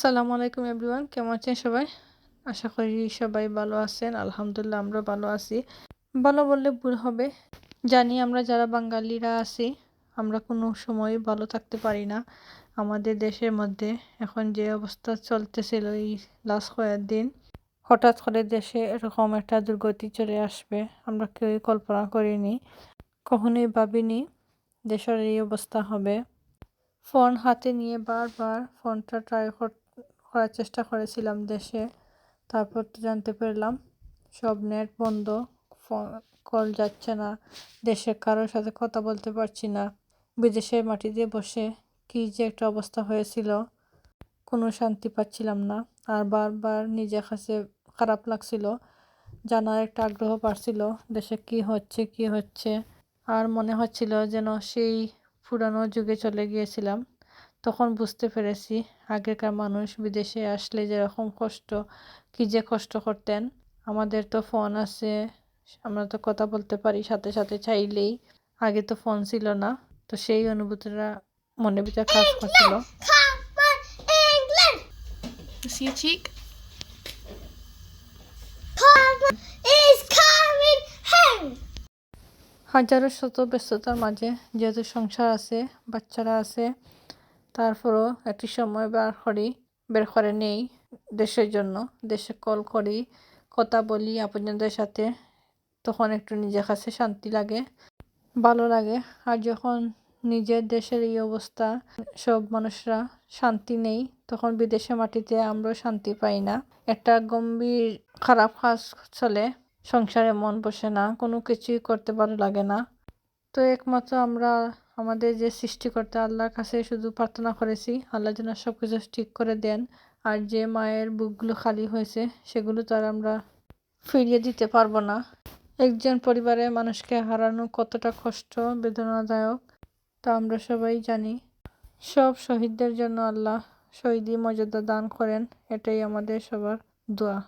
আসসালামু আলাইকুম এভরিওয়ান, কেমন আছেন সবাই? আশা করি সবাই ভালো আছেন, আলহামদুলিল্লাহ আমরা ভালো আছি। ভালো বললে ভুল হবে, জানি আমরা যারা বাঙালিরা আছি, আমরা কোনো সময় ভালো থাকতে পারি না। আমাদের দেশের মধ্যে এখন যে অবস্থা চলতেছিল এই লাস্ট কয়েক দিন, হঠাৎ করে দেশে এরকম একটা দুর্গতি চলে আসবে, আমরা কেউই কল্পনা করিনি, কখনোই ভাবিনি দেশের এই অবস্থা হবে। ফোন হাতে নিয়ে বারবার ফোনটা ট্রাই করার চেষ্টা করেছিলাম দেশে। তারপর তো জানতে পারলাম, সব নেট বন্ধ কল যাচ্ছে না, দেশে কারোর সাথে কথা বলতে পারছি না। বিদেশের মাটিতে বসে কী যে একটা অবস্থা হয়েছিল, কোনো শান্তি পাচ্ছিলাম না। আর বারবার নিজের কাছে খারাপ লাগছিল, জানার একটা আগ্রহ পাচ্ছিল দেশে কি হচ্ছে কি হচ্ছে। আর মনে হচ্ছিল যেন সেই পুরানো যুগে চলে গিয়েছিলাম। তখন বুঝতে পেরেছি আগেকার মানুষ বিদেশে আসলে যেরকম কষ্ট কী যে কষ্ট করতেন। আমাদের তো ফোন আছে আমরা তো কথা বলতে পারি সাথে সাথে চাইলেই। আগে তো ফোন ছিল না তো সেই অনুভূতিটা মনে ভিতরে কাজ করছিল। See your cheek? হাজারো শত ব্যস্ততার মাঝে যেহেতু সংসার আছে বাচ্চারা আছে তারপরও একটি সময় বার করি, বের করে নেই দেশের জন্য। দেশে কল করি, কথা বলি, আপনজনদের সাথে তখন একটু নিজের কাছে শান্তি লাগে, ভালো লাগে। আর যখন নিজের দেশের এই অবস্থা, সব মানুষরা শান্তি নেই, তখন বিদেশে মাটিতে আমরাও শান্তি পাই না। একটা গম্ভীর, খারাপ কাজ চলে, সংসারে মন বসে না, কোনো কিছুই করতে ভালো লাগে না। তো একমাত্র আমরা আমাদের যে সৃষ্টিকর্তা আল্লাহর কাছে শুধু প্রার্থনা করেছি, আল্লাহ যেন সব কিছু ঠিক করে দেন। আর যে মায়ের বুকগুলো খালি হয়েছে, সেগুলো তো আর আমরা ফিরিয়ে দিতে পারব না। একজন পরিবারে মানুষকে হারানো কতটা কষ্ট, বেদনাদায়ক, তা আমরা সবাই জানি। সব শহীদদের জন্য আল্লাহ শহীদি মর্যাদা দান করেন, এটাই আমাদের সবার দোয়া।